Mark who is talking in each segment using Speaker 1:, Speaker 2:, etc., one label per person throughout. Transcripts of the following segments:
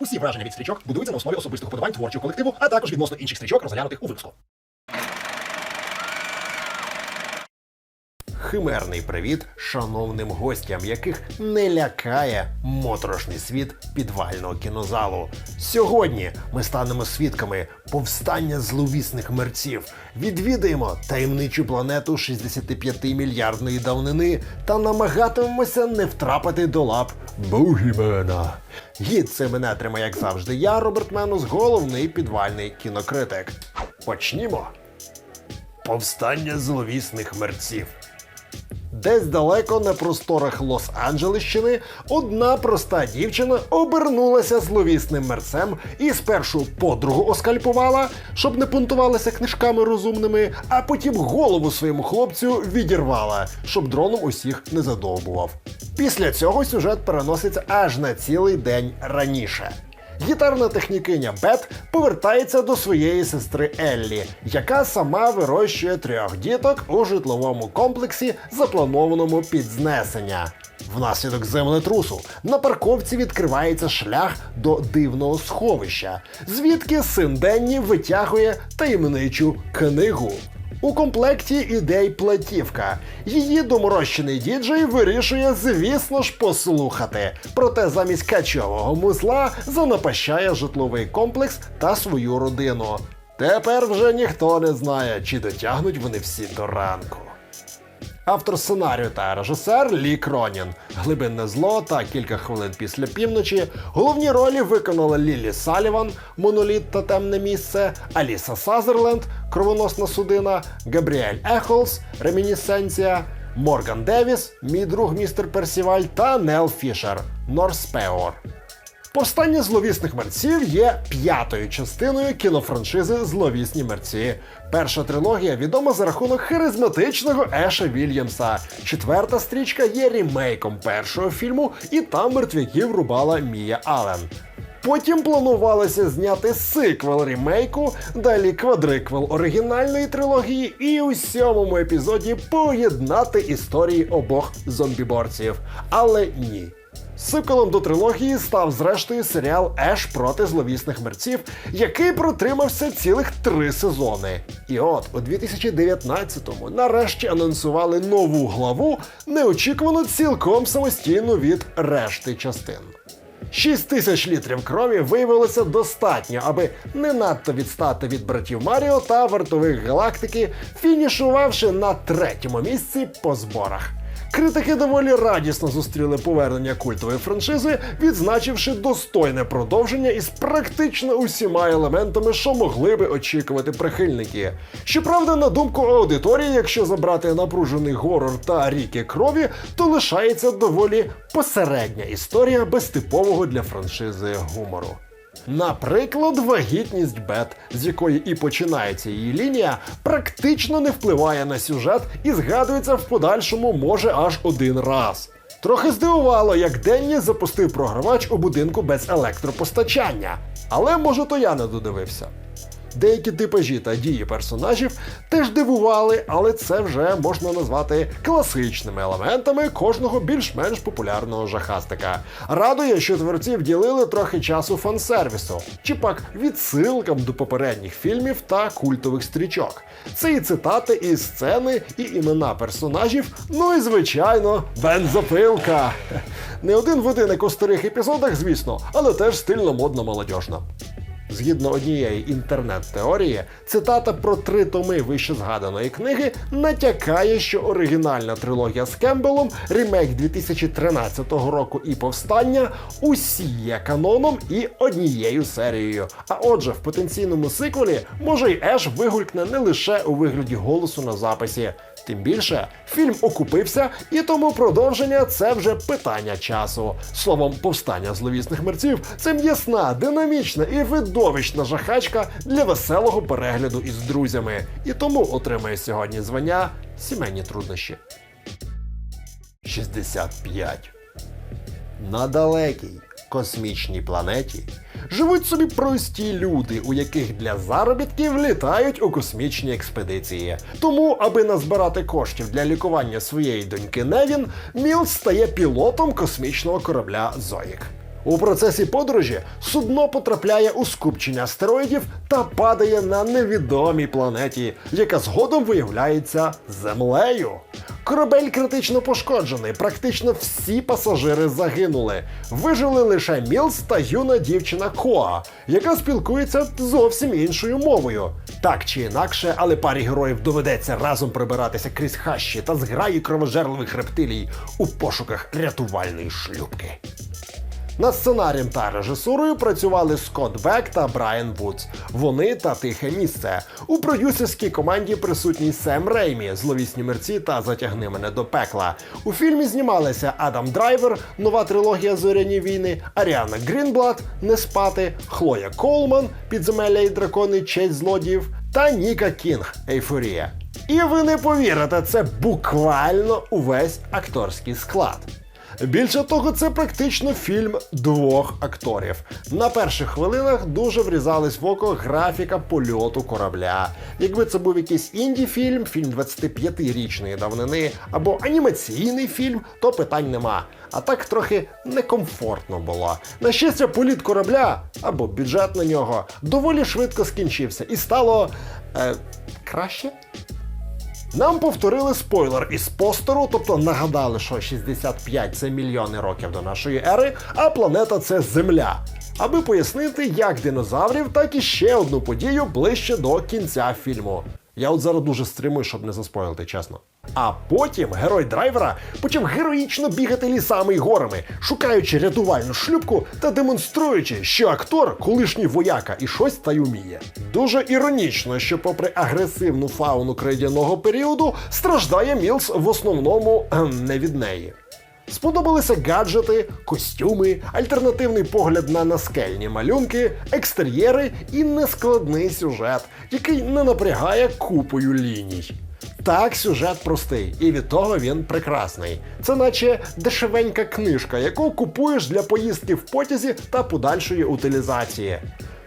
Speaker 1: Усі враження від стрічок будуються на основі особистих подобань творчого колективу, а також відносно інших стрічок, розглянутих у випуску.
Speaker 2: Химерний привіт шановним гостям, яких не лякає моторошний світ підвального кінозалу. Сьогодні ми станемо свідками повстання зловісних мерців, відвідаємо таємничу планету 65-мільярдної давнини та намагатимемося не втрапити до лап Бугімена. Гід це мене тримає, як завжди. Я, Роберт Менус, головний підвальний кінокритик. Почнімо. Повстання зловісних мерців. Десь далеко на просторах Лос-Анджелесщини одна проста дівчина обернулася зловісним мерцем і спершу подругу оскальпувала, щоб не пунктувалися книжками розумними, а потім голову своєму хлопцю відірвала, щоб дроном усіх не задовбував. Після цього сюжет переноситься аж на цілий день раніше. Гітарна технікиня Бет повертається до своєї сестри Еллі, яка сама вирощує трьох діток у житловому комплексі, запланованому під знесення. Внаслідок землетрусу на парковці відкривається шлях до дивного сховища, звідки син Денні витягує таємничу книгу. У комплекті іде й платівка. Її доморощений діджей вирішує, звісно ж, послухати. Проте замість качового музла занапащає житловий комплекс та свою родину. Тепер вже ніхто не знає, чи дотягнуть вони всі до ранку. Автор сценарію та режисер Лі Кронін. Глибинне зло та кілька хвилин після півночі. Головні ролі виконала Лілі Саліван, Моноліт та темне місце, Аліса Сазерленд, Кровоносна судина, Габріель Ехолс, Ремінісценція, Морган Девіс, мій друг містер Персіваль та Нел Фішер, Норспеор. Повстання зловісних мерців є п'ятою частиною кінофраншизи Зловісні мерці. Перша трилогія відома за рахунок харизматичного Еша Вільямса. Четверта стрічка є рімейком першого фільму, і там мертвяків рубала Мія Аллен. Потім планувалося зняти сиквел рімейку, далі квадриквел оригінальної трилогії, і у сьомому епізоді поєднати історії обох зомбіборців. Але ні. Сиквелом до трилогії став зрештою серіал Еш проти зловісних мерців, який протримався цілих три сезони. І от у 2019-му нарешті анонсували нову главу, неочікувано цілком самостійну від решти частин. 6 тисяч літрів крові виявилося достатньо, аби не надто відстати від братів Маріо та вартових галактики, фінішувавши на третьому місці по зборах. Критики доволі радісно зустріли повернення культової франшизи, відзначивши достойне продовження із практично усіма елементами, що могли би очікувати прихильники. Щоправда, на думку аудиторії, якщо забрати напружений горор та ріки крові, то лишається доволі посередня історія без типового для франшизи гумору. Наприклад, вагітність Бет, з якої і починається її лінія, практично не впливає на сюжет і згадується в подальшому може аж один раз. Трохи здивувало, як Денні запустив програвач у будинку без електропостачання. Але може то я не додивився. Деякі типажі та дії персонажів теж дивували, але це вже можна назвати класичними елементами кожного більш-менш популярного жахастика. Радує, що творці вділили трохи часу фансервісу, чи пак відсилкам до попередніх фільмів та культових стрічок. Це і цитати, і сцени, і імена персонажів, ну і звичайно, бензопилка. Не один в один, старих епізодах, звісно, але теж стильно модно молодіжно. Згідно однієї інтернет-теорії, цитата про три томи вище згаданої книги натякає, що оригінальна трилогія з Кембелом, ремейк 2013 року і повстання усі є каноном і однією серією. А отже, в потенційному сиквелі може й Еш вигулькне не лише у вигляді голосу на записі. Тим більше, фільм окупився, і тому продовження це вже питання часу. Словом, повстання зловісних мерців це м'ясна, динамічна і видовищна жахачка для веселого перегляду із друзями. І тому отримає сьогодні звання сімейні труднощі. 65. На далекій космічній планеті живуть собі прості люди, у яких для заробітків літають у космічні експедиції. Тому, аби назбирати коштів для лікування своєї доньки Невін, Міл стає пілотом космічного корабля Зоїк. У процесі подорожі судно потрапляє у скупчення астероїдів та падає на невідомій планеті, яка згодом виявляється землею. Корабель критично пошкоджений. Практично всі пасажири загинули. Вижили лише Мілс та юна дівчина Коа, яка спілкується зовсім іншою мовою. Так чи інакше, але парі героїв доведеться разом прибиратися крізь хащі та зграї кровожерливих рептилій у пошуках рятувальної шлюпки. Над сценарієм та режисурою працювали Скотт Бек та Брайан Вудс. Вони та тихе місце. У продюсерській команді присутній Сем Реймі, зловісні мерці та затягни мене до пекла. У фільмі знімалися Адам Драйвер, нова трилогія Зоряні війни, Аріана Грінблад, Не спати, Хлоя Колман, Підземелля і дракони, честь злодіїв та Ніка Кінг Ейфорія. І ви не повірите, це буквально увесь акторський склад. Більше того, це практично фільм двох акторів. На перших хвилинах дуже врізались в око графіка польоту корабля. Якби це був якийсь інді-фільм, фільм 25-річної давнини або анімаційний фільм, то питань нема. А так трохи некомфортно було. На щастя, політ корабля або бюджет на нього доволі швидко скінчився і стало е, краще. Нам повторили спойлер із постеру, тобто нагадали, що 65 це мільйони років до нашої ери, а планета це Земля. Аби пояснити як динозаврів, так і ще одну подію ближче до кінця фільму. Я от зараз дуже стримую, щоб не заспойлити, чесно. А потім герой драйвера почав героїчно бігати лісами й горами, шукаючи рятувальну шлюпку та демонструючи, що актор колишній вояка і щось та й уміє. Дуже іронічно, що, попри агресивну фауну крейдяного періоду, страждає Мілс в основному не від неї. Сподобалися гаджети, костюми, альтернативний погляд на наскельні малюнки, екстер'єри і нескладний сюжет, який не напрягає купою ліній. Так, сюжет простий, і від того він прекрасний. Це наче дешевенька книжка, яку купуєш для поїздки в потязі та подальшої утилізації.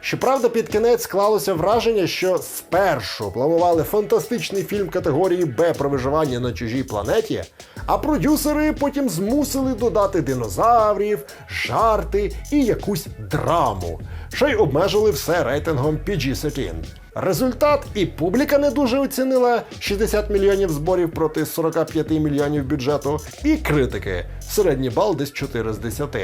Speaker 2: Щоправда, під кінець склалося враження, що спершу планували фантастичний фільм категорії Б про виживання на чужій планеті, а продюсери потім змусили додати динозаврів, жарти і якусь драму. Ще й обмежили все рейтингом PG-13. Результат і публіка не дуже оцінила 60 мільйонів зборів проти 45 мільйонів бюджету, і критики середній бал десь 4 з 10.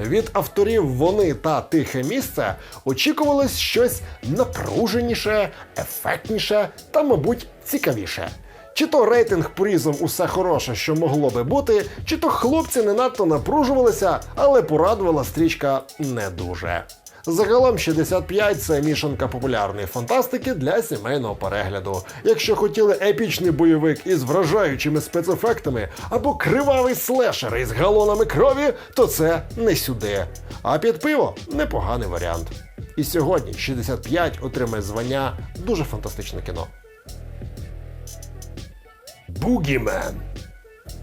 Speaker 2: Від авторів вони та тихе місце очікувалось щось напруженіше, ефектніше та, мабуть, цікавіше. Чи то рейтинг порізав усе хороше, що могло би бути, чи то хлопці не надто напружувалися, але порадувала стрічка не дуже. Загалом 65 це мішанка популярної фантастики для сімейного перегляду. Якщо хотіли епічний бойовик із вражаючими спецефектами або кривавий слешер із галонами крові, то це не сюди. А під пиво непоганий варіант. І сьогодні 65 отримає звання дуже фантастичне кіно. Бугімен.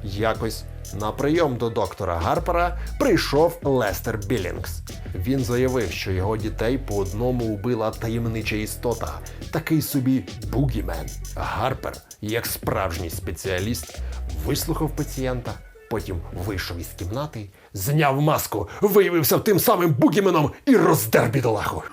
Speaker 2: Якось на прийом до доктора Гарпера прийшов Лестер Білінгс. Він заявив, що його дітей по одному убила таємнича істота, такий собі бугімен. Гарпер, як справжній спеціаліст, вислухав пацієнта, потім вийшов із кімнати, зняв маску, виявився тим самим бугіменом і роздер бідолаху.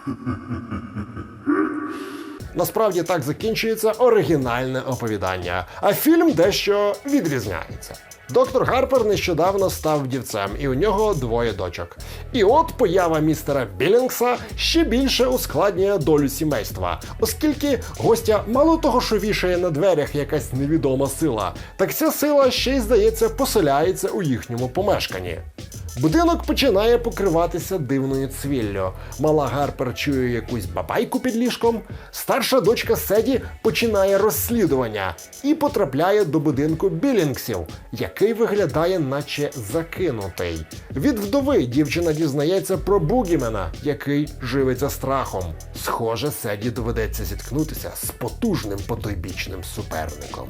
Speaker 2: Насправді так закінчується оригінальне оповідання, а фільм дещо відрізняється. Доктор Гарпер нещодавно став вдівцем, і у нього двоє дочок. І от поява містера Білінгса ще більше ускладнює долю сімейства, оскільки гостя мало того, що вішає на дверях якась невідома сила, так ця сила ще й здається поселяється у їхньому помешканні. Будинок починає покриватися дивною цвіллю. Мала Гарпер чує якусь бабайку під ліжком. Старша дочка Седі починає розслідування і потрапляє до будинку Білінгсів, який виглядає, наче закинутий. Від вдови дівчина дізнається про Бугімена, який живиться страхом. Схоже, Седі доведеться зіткнутися з потужним потойбічним суперником.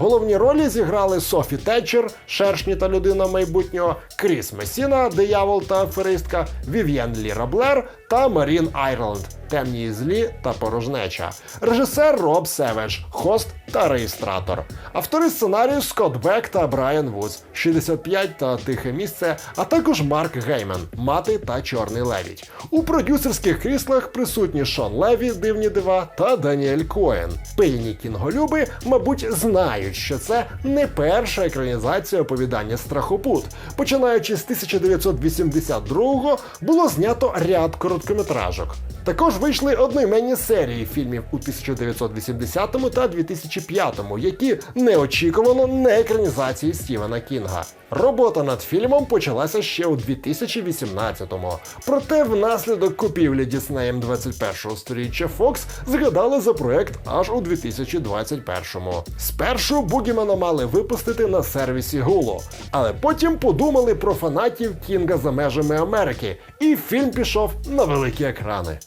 Speaker 2: Головні ролі зіграли Софі Тетчер, Шершні та людина майбутнього, Кріс Месіна, диявол та аферистка, Вів'єн Ліра Блер та Марін Айрланд, Темні і злі та порожнеча. Режисер Роб Севедж, хост та реєстратор. Автори сценарію Скотт Бек та Брайан Вудс, 65 та Тихе місце, а також Марк Гейман, Мати та Чорний левідь. У продюсерських кріслах присутні Шон Леві, дивні дива та Даніель Коен. Пильні кінголюби, мабуть, знають, що це не перша екранізація оповідання Страхопут. Починаючи з 1982-го було знято ряд короткометражок. Також вийшли одноіменні серії фільмів у 1980 та 2005, які неочікувано не екранізації Стівена Кінга. Робота над фільмом почалася ще у 2018-му. Проте внаслідок купівлі Діснеєм 21-го сторіччя Fox згадали за проект аж у 2021-му. Спершу Бугімена мали випустити на сервісі Hulu, але потім подумали про фанатів Кінга за межами Америки, і фільм пішов на великі екрани.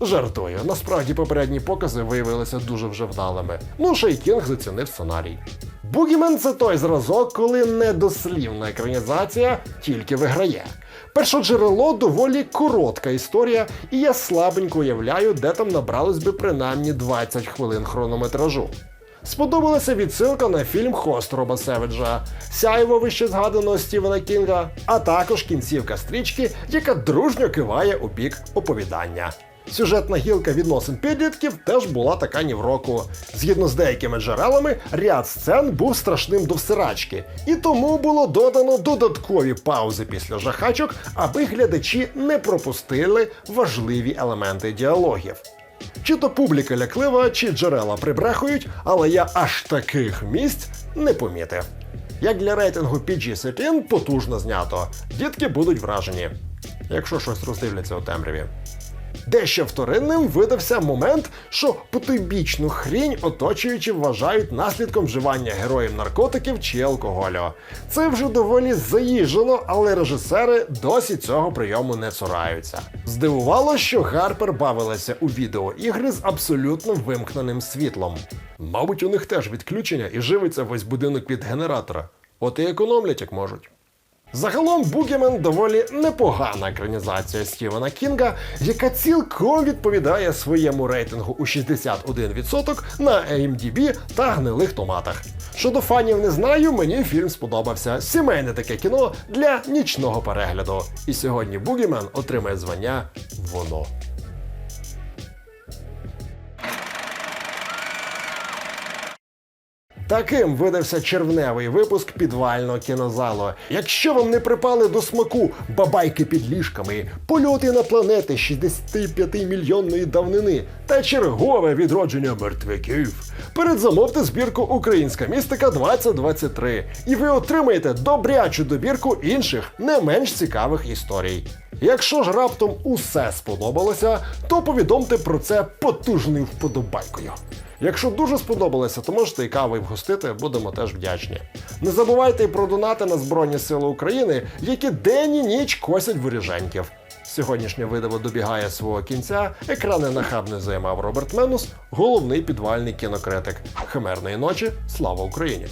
Speaker 2: Жартую, насправді попередні покази виявилися дуже вже вдалими. Ну, ще й Кінг зацінив сценарій. Бугімен це той зразок, коли недослівна екранізація тільки виграє. Першоджерело доволі коротка історія, і я слабенько уявляю, де там набралось би принаймні 20 хвилин хронометражу. Сподобалася відсилка на фільм Хост Роба Севеджа, сяйво вище згаданого Стівена Кінга, а також кінцівка стрічки, яка дружньо киває у бік оповідання. Сюжетна гілка відносин підлітків теж була така ні в року. Згідно з деякими джерелами, ряд сцен був страшним до всирачки, і тому було додано додаткові паузи після жахачок, аби глядачі не пропустили важливі елементи діалогів. Чи то публіка ляклива, чи джерела прибрехують, але я аж таких місць не помітив. Як для рейтингу PG-13 потужно знято, дітки будуть вражені, якщо щось роздивляться у темряві. Дещо вторинним видався момент, що потойбічну хрінь оточуючи вважають наслідком вживання героїв наркотиків чи алкоголю. Це вже доволі заїжджено, але режисери досі цього прийому не цураються. Здивувало, що Гарпер бавилася у відеоігри з абсолютно вимкненим світлом. Мабуть, у них теж відключення і живиться весь будинок від генератора. От і економлять як можуть. Загалом Бугімен доволі непогана екранізація Стівена Кінга, яка цілком відповідає своєму рейтингу у 61% на AMDB та гнилих томатах. Щодо фанів не знаю, мені фільм сподобався. Сімейне таке кіно для нічного перегляду. І сьогодні Бугімен отримає звання Воно. Таким видався червневий випуск підвального кінозалу. Якщо вам не припали до смаку бабайки під ліжками, польоти на планети 65 мільйонної давнини та чергове відродження мертвяків, передзамовте збірку Українська містика 2023, і ви отримаєте добрячу добірку інших не менш цікавих історій. Якщо ж раптом усе сподобалося, то повідомте про це потужною вподобайкою. Якщо дуже сподобалося, то можете і кави вгостити, будемо теж вдячні. Не забувайте і про донати на Збройні Сили України, які день і ніч косять виріженьків. Сьогоднішнє видиво добігає свого кінця. Екрани нахабно займав Роберт Менус, головний підвальний кінокритик. Химерної ночі. Слава Україні!